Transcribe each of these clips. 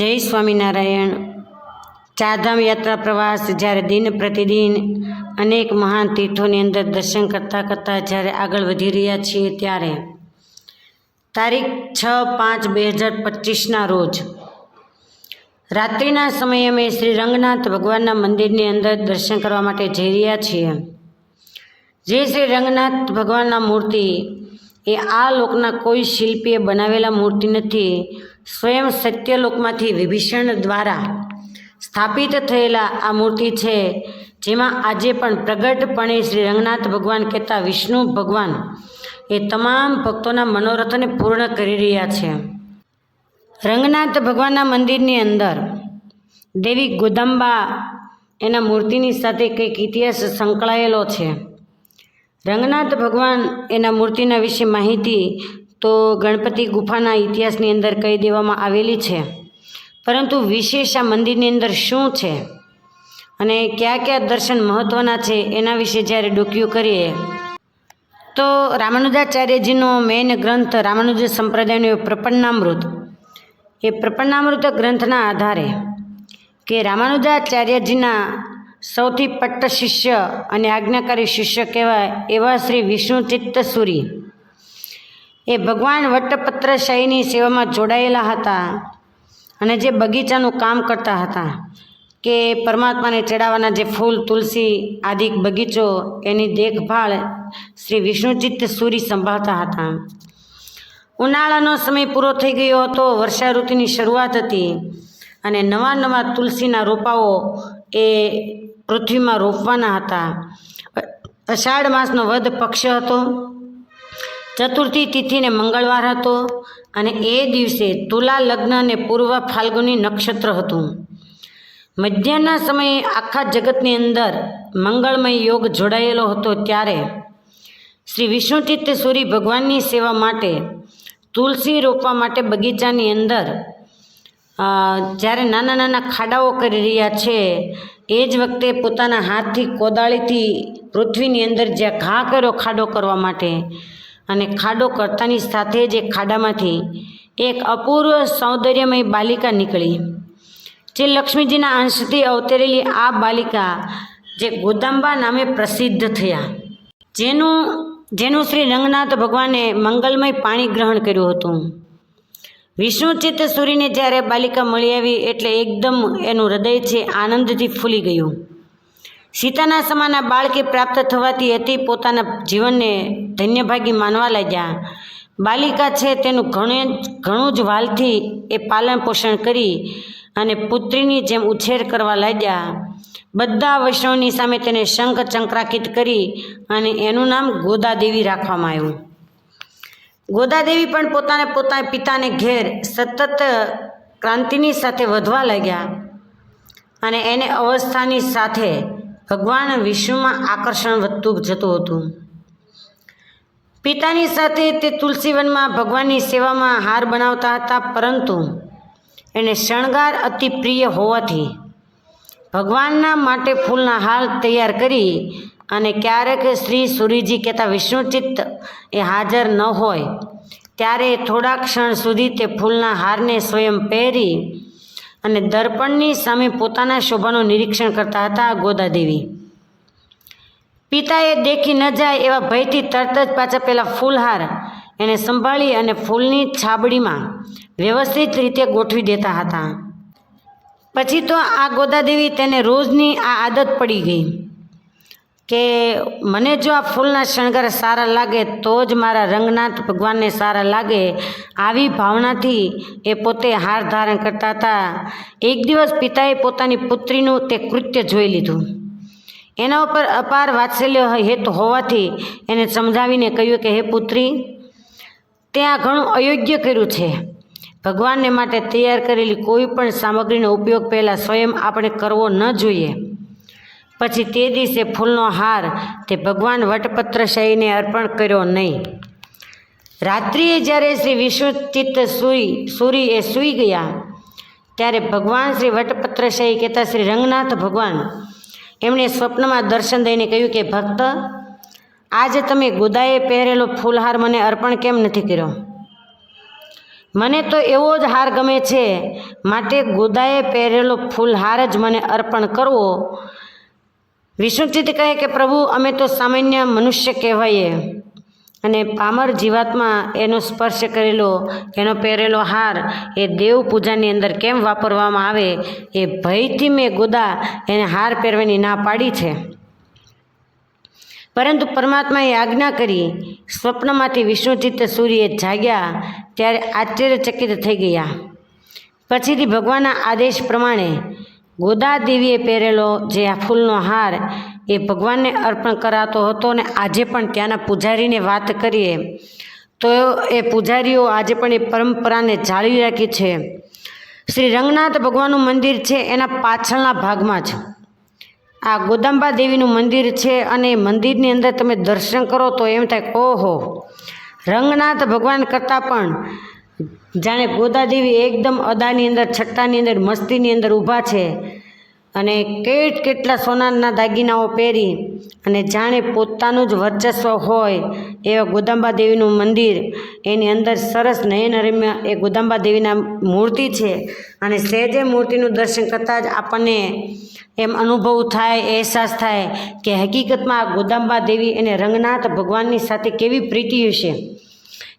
જય સ્વામિનારાયણ. ચારધામ યાત્રા પ્રવાસ જ્યારે દિન પ્રતિદિન અનેક મહાન તીર્થોની અંદર દર્શન કરતાં કરતાં જ્યારે આગળ વધી રહ્યા છીએ ત્યારે તારીખ છ પાંચ બે હજાર પચીસના રોજ રાત્રિના સમયે અમે શ્રી રંગનાથ ભગવાનના મંદિરની અંદર દર્શન કરવા માટે જઈ રહ્યા છીએ. જે શ્રી રંગનાથ ભગવાનના મૂર્તિ એ આ લોકના કોઈ શિલ્પીએ બનાવેલા મૂર્તિ નથી સ્વયં સત્યલોકમાંથી વિભીષણ દ્વારા સ્થાપિત થયેલા આ મૂર્તિ છે, જેમાં આજે પણ પ્રગટપણે શ્રી રંગનાથ ભગવાન કહેતા વિષ્ણુ ભગવાન એ તમામ ભક્તોના મનોરથને પૂર્ણ કરી રહ્યા છે. રંગનાથ ભગવાનના મંદિરની અંદર દેવી ગોદંબા એના મૂર્તિની સાથે કંઈક ઇતિહાસ સંકળાયેલો છે. રંગનાથ ભગવાન એના મૂર્તિના વિશે માહિતી તો ગણપતિ ગુફાના ઇતિહાસની અંદર કહી દેવામાં આવેલી છે. પરંતુ વિશેષ આ મંદિરની અંદર શું છે? અને કયા કયા દર્શન મહત્ત્વના છે એના વિશે જ્યારે ડોક્યુ કરીએ, તો રામાનુજાચાર્યજીનો મેઇન ગ્રંથ રામાનુજ સંપ્રદાયનો પ્રપન્નામૃત. એ પ્રપન્નામૃત ગ્રંથના આધારે કે રામાનુજાચાર્યજીના સૌથી પટ્ટ શિષ્ય અને આજ્ઞાકારી શિષ્ય કહેવાય એવા શ્રી વિષ્ણુ સુરી એ ભગવાન વટપત્રશાહીની સેવામાં જોડાયેલા હતા અને જે બગીચાનું કામ કરતા હતા કે પરમાત્માને ચડાવવાના જે ફૂલ, તુલસી આદિ બગીચો એની દેખભાળ શ્રી વિષ્ણુચિત્ત સૂરી સંભાળતા હતા. ઉનાળાનો સમય પૂરો થઈ ગયો હતો વર્ષા ઋતુની શરૂઆત હતી અને નવા નવા તુલસીના રોપાઓ એ પૃથ્વીમાં રોપવાના હતા. અષાઢ માસનો વધ પક્ષ હતો. ચતુર્થી તિથિને મંગળવાર હતો અને એ દિવસે તુલા લગ્ન અને પૂર્વ ફાલ્ગુની નક્ષત્ર હતું. મધ્યાહના સમયે આખા જગતની અંદર મંગળમય યોગ જોડાયેલો હતો ત્યારે શ્રી વિષ્ણુતીર્થ સૂરી ભગવાનની સેવા માટે તુલસી રોપવા માટે બગીચાની અંદર જ્યારે નાના નાના ખાડાઓ કરી રહ્યા છે, એ જ વખતે પોતાના હાથથી કોદાળીથી પૃથ્વીની અંદર જ્યાં ઘા કર્યો ખાડો કરવા માટે અને ખાડો કરતાની સાથે જ એ ખાડામાંથી એક અપૂર્વ સૌંદર્યમય બાલિકા નીકળી. જે લક્ષ્મીજીના અંશથી અવતરેલી આ બાલિકા જે ગોદાંબા નામે પ્રસિદ્ધ થયા. જેનું જેનું શ્રી રંગનાથ ભગવાને મંગલમય પાણી ગ્રહણ કર્યું હતું. વિષ્ણુચિત્ત સૂરીને જ્યારે બાલિકા મળી આવી એટલે એકદમ એનું હૃદય છે આનંદથી ફૂલી ગયું. સીતાના સમાના બાળકી પ્રાપ્ત થવાથી અતિ પોતાના જીવનને ધન્યભાગી માનવા લાગ્યા. બાલિકા છે તેનું ઘણે ઘણું જ વાલથી એ પાલન પોષણ કરી અને પુત્રીની જેમ ઉછેર કરવા લાગ્યા. બધા વૈષ્ણવની સામે તેને શંખ ચંક્રાકિત કરી અને એનું નામ ગોદાદેવી રાખવામાં આવ્યું. ગોદાદેવી પણ પોતાને પોતાના પિતાને ઘેર સતત ક્રાંતિની સાથે વધવા લાગ્યા અને એને અવસ્થાની સાથે ભગવાન વિષ્ણુમાં આકર્ષણ વધતું જતું હતું. પિતાની સાથે તે તુલસીવનમાં ભગવાનની સેવામાં હાર બનાવતા હતા, પરંતુ એને શણગાર અતિ પ્રિય હોવાથી ભગવાનના માટે ફૂલના હાર તૈયાર કરી અને ક્યારેક શ્રી સૂર્યજી કહેતા વિષ્ણુચિત્ત એ હાજર ન હોય. ત્યારે થોડા ક્ષણ સુધી તે ફૂલના હારને સ્વયં પહેરી અને દર્પણની સામે પોતાના શોભાનું નિરીક્ષણ કરતા હતા ગોદાદેવી. પિતાએ દેખી ન જાય એવા ભયથી તરત જ પાછા પેલા ફૂલહાર એને સંભાળી અને ફૂલની છાબડીમાં વ્યવસ્થિત રીતે ગોઠવી દેતા હતા. પછી તો આ ગોદાદેવી તેને રોજની આ આદત પડી ગઈ. કે મને જો આ ફૂલના શણગાર સારા લાગે, તો જ મારા રંગનાથ ભગવાનને સારા લાગે. આવી ભાવનાથી એ પોતે હાર ધારણ કરતા હતા. એક દિવસ પિતાએ પોતાની પુત્રીનું તે કૃત્ય જોઈ લીધું. એના ઉપર અપાર વાત્સલ્ય હેતુ હોવાથી એને સમજાવીને કહ્યું કે, હે પુત્રી તે આ ઘણું અયોગ્ય કર્યું છે. ભગવાનને માટે તૈયાર કરેલી કોઈ પણ સામગ્રીનો ઉપયોગ પહેલાં સ્વયં આપણે કરવો ન જોઈએ. પછી તે દિવસે ફૂલનો હાર તે ભગવાન વટપત્રશાહીને અર્પણ કર્યો નહીં. રાત્રિએ જ્યારે શ્રી વિશ્વચિત્ત સુઈ સૂરી એ સૂઈ ગયા, ત્યારે ભગવાન શ્રી વટપત્રશાહી કહેતા શ્રી રંગનાથ ભગવાન એમણે સ્વપ્નમાં દર્શન દઈને કહ્યું કે, ભક્ત, આજે તમે ગોદાએ પહેરેલો ફૂલહાર મને અર્પણ કેમ નથી કર્યો? મને તો એવો જ હાર ગમે છે, માટે ગોદાએ પહેરેલો ફૂલહાર જ મને અર્પણ કરવો વિષ્ણુચિત કહે કે, પ્રભુ, અમે તો સામાન્ય મનુષ્ય કહેવાઈએ. અને પામર જીવાતમાં એનો સ્પર્શ કરેલો, એનો પહેરેલો હાર, એ દેવ પૂજાની અંદર કેમ વાપરવામાં આવે, એ ભયથી મેં ગોદા એને હાર પહેરવાની ના પાડી છે. પરંતુ પરમાત્માએ આજ્ઞા કરી, સ્વપ્નમાંથી વિષ્ણુચિત્ત સૂર્ય જાગ્યા, ત્યારે આશ્ચર્યચકિત થઈ ગયા. પછીથી ભગવાનના આદેશ પ્રમાણે ગોદા દેવીએ પહેરેલો જે આ ફૂલનો હાર એ ભગવાનને અર્પણ કરાતો હતો અને આજે પણ ત્યાંના પૂજારીને વાત કરીએ, તો એ પૂજારીઓ આજે પણ એ પરંપરાને જાળવી રાખી છે. શ્રી રંગનાથ ભગવાનનું મંદિર છે એના પાછળના ભાગમાં જ. આ ગોદાંબા દેવીનું મંદિર છે અને એ મંદિરની અંદર તમે દર્શન કરો તો એમ થાય ઓહો, રંગનાથ ભગવાન કરતાં પણ જાણે ગોદાદેવી એકદમ અદાની અંદર, છટ્ટાની અંદર, મસ્તીની અંદર ઊભા છે અને કેટ કેટલા સોનાના દાગીનાઓ પહેરી અને જાણે પોતાનું જ વર્ચસ્વ હોય એવા ગોદાંબા દેવીનું મંદિર. એની અંદર સરસ નયનરમ્ય એ ગોદાંબા દેવીના મૂર્તિ છે અને સહેજે મૂર્તિનું દર્શન કરતાં જ આપણને એમ અનુભવ થાય, અહેસાસ થાય કે હકીકતમાં આ ગોદાંબા દેવી એને રંગનાથ ભગવાનની સાથે કેવી પ્રીતિ હશે.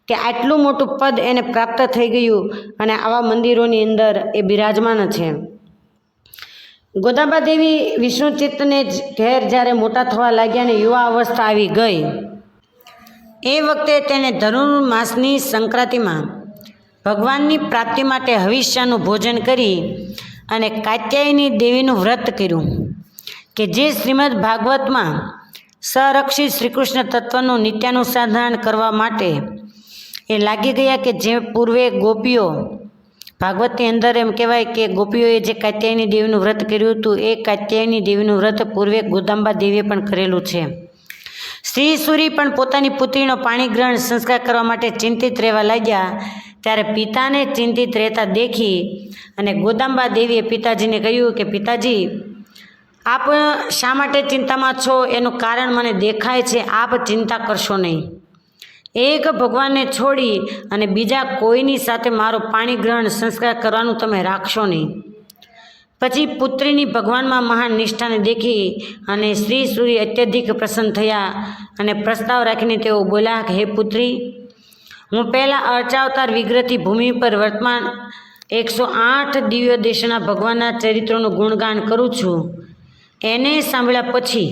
કે આટલું મોટું પદ એને પ્રાપ્ત થઈ ગયું અને આવા મંદિરોની અંદર એ બિરાજમાન છે. ગોદાબા દેવી વિષ્ણુચિત્તને જ ઘેર જ્યારે મોટા થવા લાગ્યા અને યુવા અવસ્થા આવી ગઈ, એ વખતે તેને ધનુર્માસની સંક્રાંતિમાં ભગવાનની પ્રાપ્તિ માટે હવિષ્યનું ભોજન કરી અને કાત્યાયની દેવીનું વ્રત કર્યું કે જે શ્રીમદ ભાગવતમાં સંરક્ષિત શ્રીકૃષ્ણ તત્વનું નિત્યાનુસંધાન કરવા માટે એ લાગી ગયા કે જે પૂર્વે ગોપીઓ ભાગવતની અંદર એમ કહેવાય કે ગોપીઓએ જે કાત્યાયની દેવીનું વ્રત કર્યું હતું, એ કાત્યાયની દેવીનું વ્રત પૂર્વે ગોદાંબા દેવીએ પણ કરેલું છે. શ્રી સુરી પણ પોતાની પુત્રીનો પાણી ગ્રહણ સંસ્કાર કરવા માટે ચિંતિત રહેવા લાગ્યા, ત્યારે પિતાને ચિંતિત રહેતા દેખી અને ગોદાંબા દેવીએ પિતાજીને કહ્યું કે, પિતાજી, આપ શા માટે ચિંતામાં છો? એનું કારણ મને દેખાય છે, આપ ચિંતા કરશો નહીં. એક ભગવાનને છોડી અને બીજા કોઈની સાથે મારો પાણી ગ્રહણ સંસ્કાર કરવાનું તમે રાખશો નહીં. પછી પુત્રીની ભગવાનમાં મહાન નિષ્ઠાને દેખી અને શ્રી સૂર્ય અત્યધિક પ્રસન્ન થયા અને પ્રસ્તાવ રાખીને તેઓ બોલ્યા કે હે પુત્રી, હું પહેલાં અર્ચાવતાર વિગ્રહથી ભૂમિ પર વર્તમાન એકસો આઠ દિવ્ય દેશના ભગવાનના ચરિત્રોનું ગુણગાન કરું છું. એને સાંભળ્યા પછી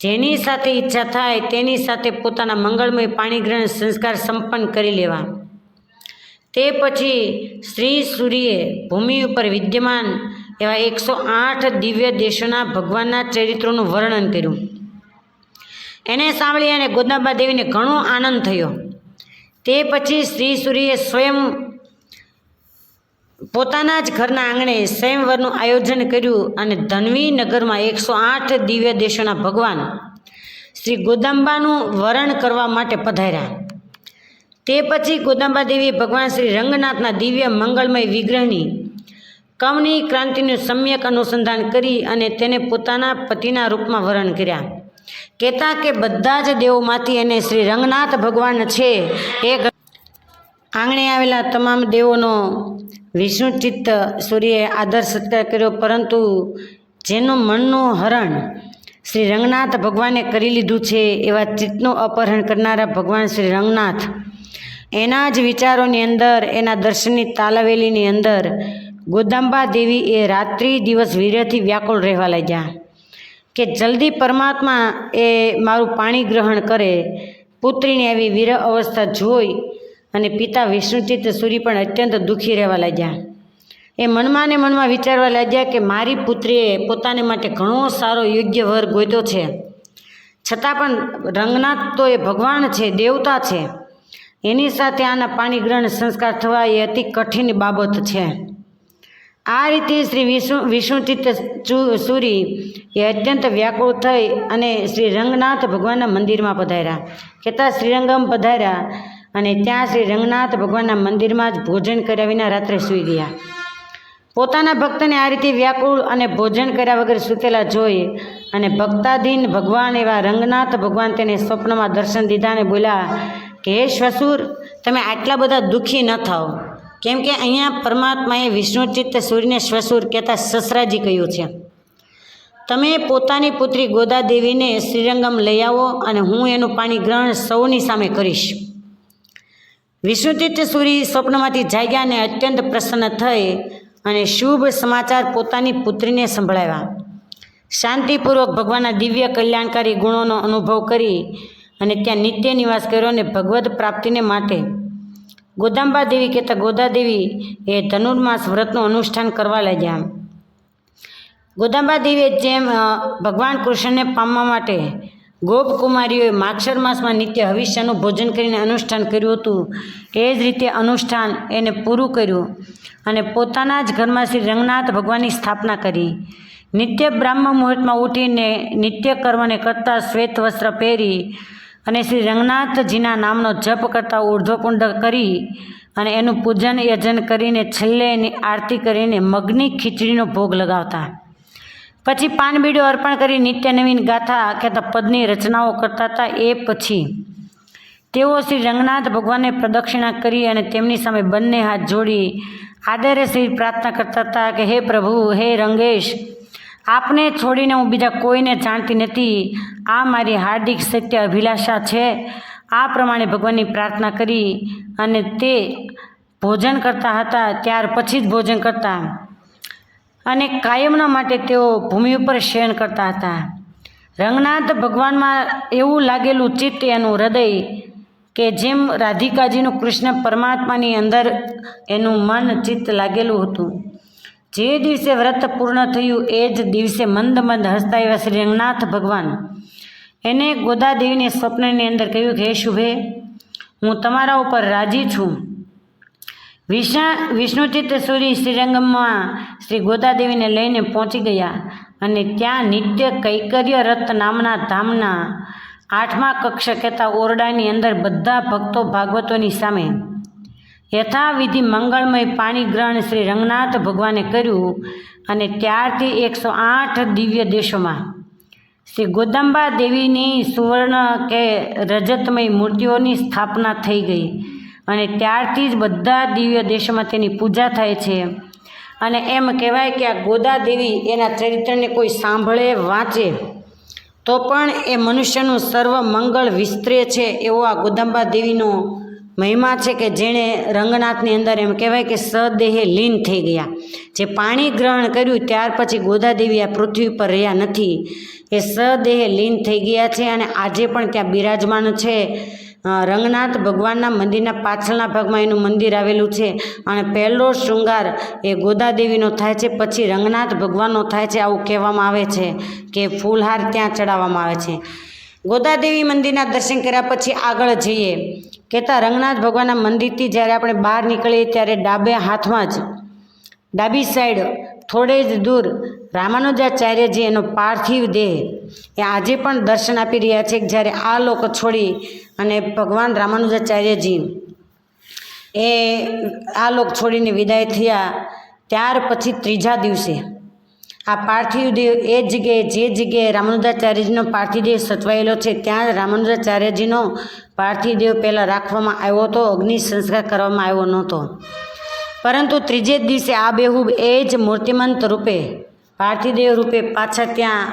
જેની સાથે ઈચ્છા થાય તેની સાથે પોતાના મંગળમય પાણીગ્રહણ સંસ્કાર સંપન્ન કરી લેવા. તે પછી શ્રી સૂર્યે ભૂમિ ઉપર વિદ્યમાન એવા એકસો આઠ દિવ્ય દેશોના ભગવાનના ચરિત્રોનું વર્ણન કર્યું. એને સાંભળી અને ગોદાબા દેવીને ઘણો આનંદ થયો. તે પછી શ્રી સૂર્યે સ્વયં પોતાના જ ઘરના આંગણે સ્વયંવરનું આયોજન કર્યું અને ધનવી નગરમાં એકસો આઠ દિવ્ય દેશોના ભગવાન શ્રી ગોદાંબાનું વરણ કરવા માટે પધાર્યા. તે પછી ગોદાંબા દેવીએ ભગવાન શ્રી રંગનાથના દિવ્ય મંગળમય વિગ્રહની કમની ક્રાંતિનું સમ્યક અનુસંધાન કરી અને તેને પોતાના પતિના રૂપમાં વરણ કર્યા. કહેતા કે બધા જ દેવોમાંથી એને શ્રી રંગનાથ ભગવાન છે. એ આંગણે આવેલા તમામ દેવોનો વિષ્ણુચિત્ત સૂર્યએ આદર સત્કાર કર્યો, પરંતુ જેનું મનનું હરણ શ્રી રંગનાથ ભગવાને કરી લીધું છે, એવા ચિત્તનું અપહરણ કરનારા ભગવાન શ્રી રંગનાથ એના જ વિચારોની અંદર, એના દર્શનની તાલાવેલીની અંદર ગોદાંબા દેવી એ રાત્રિ દિવસ વીર્યથી વ્યાકુળ રહેવા લાગ્યા કે જલ્દી પરમાત્મા એ મારું પાણી ગ્રહણ કરે, પુત્રીને આવી વીર અવસ્થા જોઈ અને પિતા વિષ્ણુચિત્ત સૂરી પણ અત્યંત દુઃખી રહેવા લાગ્યા. એ મનમાં ને મનમાં વિચારવા લાગ્યા કે મારી પુત્રીએ પોતાને માટે ઘણો સારો યોગ્ય વર ગોત્યો છે. છતાં પણ રંગનાથ તો એ ભગવાન છે, દેવતા છે. એની સાથે આના પાણીગ્રહણ સંસ્કાર થવા એ અતિ કઠિન બાબત છે. આ રીતે શ્રી વિષ્ણુ વિષ્ણુચિત્ત સૂરી એ અત્યંત વ્યાકુળ થઈ અને શ્રી રંગનાથ ભગવાનના મંદિરમાં પધાર્યા. કહેતા શ્રીરંગમ પધાર્યા. અને ત્યાં શ્રી રંગનાથ ભગવાનના મંદિરમાં જ ભોજન કર્યા વિના રાત્રે સૂઈ ગયા. પોતાના ભક્તને આ રીતે વ્યાકુળ અને ભોજન કર્યા વગર સૂતેલા જોઈ અને ભક્તાધીન ભગવાન એવા રંગનાથ ભગવાન તેને સ્વપ્નમાં દર્શન દીધા અને બોલ્યા, કે હે શ્વસુર, તમે આટલા બધા દુઃખી ન થાઓ. કેમ કે અહીંયા પરમાત્માએ વિષ્ણુચિત્ત સૂર્યને શ્વસુર કહેતા સસરાજી કહ્યું છે. તમે પોતાની પુત્રી ગોદાદેવીને શ્રીરંગમ લઈ આવો અને હું એનું પાણી ગ્રહણ સૌની સામે કરીશ. વિષ્ણુચિત્ત સૂરી સ્વપ્નમાંથી જાગ્યા અને અત્યંત પ્રસન્ન થઈ અને શુભ સમાચાર પોતાની પુત્રીને સંભળાવ્યા. શાંતિપૂર્વક ભગવાનના દિવ્ય કલ્યાણકારી ગુણોનો અનુભવ કરી અને ત્યાં નિત્ય નિવાસ કર્યો અને ભગવદ્ પ્રાપ્તિને માટે ગોદાંબા દેવી કહેતા ગોદાદેવી એ ધનુર્માસ વ્રતનું અનુષ્ઠાન કરવા લાગ્યા. ગોદાંબા દેવીએ જેમ ભગવાન કૃષ્ણને પામવા માટે ગોપકુમારીઓએ માક્ષર માસમાં નિત્ય હવિષ્યનું ભોજન કરીને અનુષ્ઠાન કર્યું હતું. એ જ રીતે અનુષ્ઠાન એને પૂરું કર્યું અને પોતાના જ ઘરમાં શ્રી રંગનાથ ભગવાનની સ્થાપના કરી. નિત્ય બ્રાહ્મ મુહૂર્તમાં ઉઠીને નિત્ય કર્મને કરતાં શ્વેત વસ્ત્ર પહેરી અને શ્રી રંગનાથજીના નામનો જપ કરતાં ઉર્ધ્વકુંડ કરી અને એનું પૂજન યજન કરીને છેલ્લે એની આરતી કરીને મગની ખીચડીનો ભોગ લગાવતા. પછી પાનબીડું અર્પણ કરી નિત્ય નવીન ગાથા કહેતા પદની રચનાઓ કરતા હતા. એ પછી તેઓ શ્રી રંગનાથ ભગવાનને પ્રદક્ષિણા કરી અને તેમની સામે બંને હાથ જોડી આદરે શ્રી પ્રાર્થના કરતા હતા કે, હે પ્રભુ, હે રંગેશ, આપને છોડીને હું બીજા કોઈને જાણતી નથી. આ મારી હાર્દિક સત્ય અભિલાષા છે. આ પ્રમાણે ભગવાનની પ્રાર્થના કરી અને તે ભોજન કરતા હતા. ત્યાર પછી જ ભોજન કરતા અને કાયમના માટે તેઓ ભૂમિ ઉપર શયન કરતા હતા. રંગનાથ ભગવાનમાં એવું લાગેલું ચિત્ત એનું હૃદય કે જેમ રાધિકાજીનું કૃષ્ણ પરમાત્માની અંદર એનું મન ચિત્ત લાગેલું હતું. જે દિવસે વ્રત પૂર્ણ થયું એ જ દિવસે મંદ મંદ હસતા એવા શ્રી રંગનાથ ભગવાન. એને ગોદાદેવીને સ્વપ્નની અંદર કહ્યું કે, હે શુભે, હું તમારા ઉપર રાજી છું. વિષ્ણા, વિષ્ણુચિત્ત સૂરી શ્રીરંગમમાં શ્રી ગોદાદેવીને લઈને પહોંચી ગયા અને ત્યાં નિત્ય કૈકર્ય રથ નામના ધામના આઠમા કક્ષ કહેતા ઓરડાની અંદર બધા ભક્તો ભાગવતોની સામે. યથાવિધિ મંગળમય પાણી ગ્રહણ શ્રી રંગનાથ ભગવાને કર્યું અને ત્યારથી એકસો આઠ દિવ્ય દેશોમાં. શ્રી ગોદંબા દેવીની સુવર્ણ કે રજતમય મૂર્તિઓની સ્થાપના થઈ ગઈ. અને ત્યારથી જ બધા દિવ્ય દેશોમાં તેની પૂજા થાય છે. અને એમ કહેવાય કે આ ગોદા દેવી એના ચરિત્રને કોઈ સાંભળે, વાંચે, તો પણ એ મનુષ્યનું સર્વ મંગળ વિસ્તરે છે એવો આ ગોદાંબા દેવીનો મહિમા છે કે જેણે રંગનાથની અંદર એમ કહેવાય કે સદેહે લીન થઈ ગયા. જે પાણી ગ્રહણ કર્યું ત્યાર પછી ગોદાદેવી આ પૃથ્વી પર રહ્યા નથી. એ સદેહે લીન થઈ ગયા છે અને આજે પણ ત્યાં બિરાજમાન છે. રંગનાથ ભગવાનના મંદિરના પાછળના ભાગમાં એનું મંદિર આવેલું છે. અને પહેલો શૃંગાર એ ગોદાદેવીનો થાય છે, પછી રંગનાથ ભગવાનનો થાય છે, આવું કહેવામાં આવે છે કે ફૂલહાર ત્યાં ચડાવવામાં આવે છે. ગોદાદેવી મંદિરના દર્શન કર્યા પછી આગળ જઈએ. કહેતા રંગનાથ ભગવાનના મંદિરથી જ્યારે આપણે બહાર નીકળીએ ત્યારે ડાબે હાથમાં જ ડાબી સાઈડ થોડે જ દૂર રામાનુજાચાર્યજી એનો પાર્થિવ દેહ એ આજે પણ દર્શન આપી રહ્યા છે જ્યારે આ લોકો છોડી અને ભગવાન રામાનુજાચાર્યજી એ આ લોક છોડીને વિદાય થયા ત્યાર પછી ત્રીજા દિવસે. આ પાર્થિવ દેવ એ જગ્યાએ જે જગ્યાએ રામાનુજાચાર્યજીનો પાર્થિવ દેહ સચવાયેલો છે ત્યાં રામાનુજાચાર્યજીનો પાર્થિવ દેવ પહેલાં રાખવામાં આવ્યો હતો, અગ્નિ સંસ્કાર કરવામાં આવ્યો નહોતો. પરંતુ ત્રીજે દિવસે આ બેહૂબ એ જ મૂર્તિમંત રૂપે પાર્થિદેવ રૂપે પાછા ત્યાં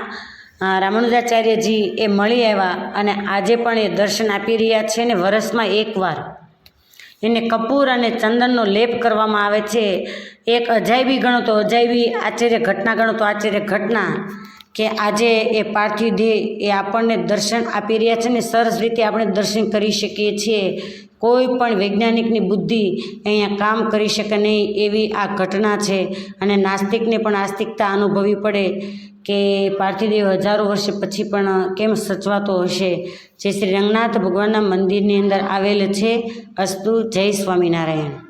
રામણુદાચાર્યજી એ મળી આવ્યા અને આજે પણ એ દર્શન આપી રહ્યા છે ને વર્ષમાં એકવાર. એને કપૂર અને ચંદનનો લેપ કરવામાં આવે છે. એક અજાયબી ગણો તો અજાયબી આશ્ચર્ય ઘટના ગણો તો આશ્ચર્ય ઘટના કે આજે એ પાર્થિવ દેહ એ આપણને દર્શન આપી રહ્યા છે ને સરસ રીતે આપણે દર્શન કરી શકીએ છીએ. કોઈ પણ વૈજ્ઞાનિકની બુદ્ધિ અહીંયા કામ કરી શકે નહીં એવી આ ઘટના છે. અને નાસ્તિકને પણ આસ્તિકતા અનુભવવી પડે કે પાર્થિવદેવ હજારો વર્ષ પછી પણ કેમ સચવાતો હશે? જે શ્રી રંગનાથ ભગવાનના મંદિરની અંદર આવેલ છે. અસ્તુ જય સ્વામિનારાયણ.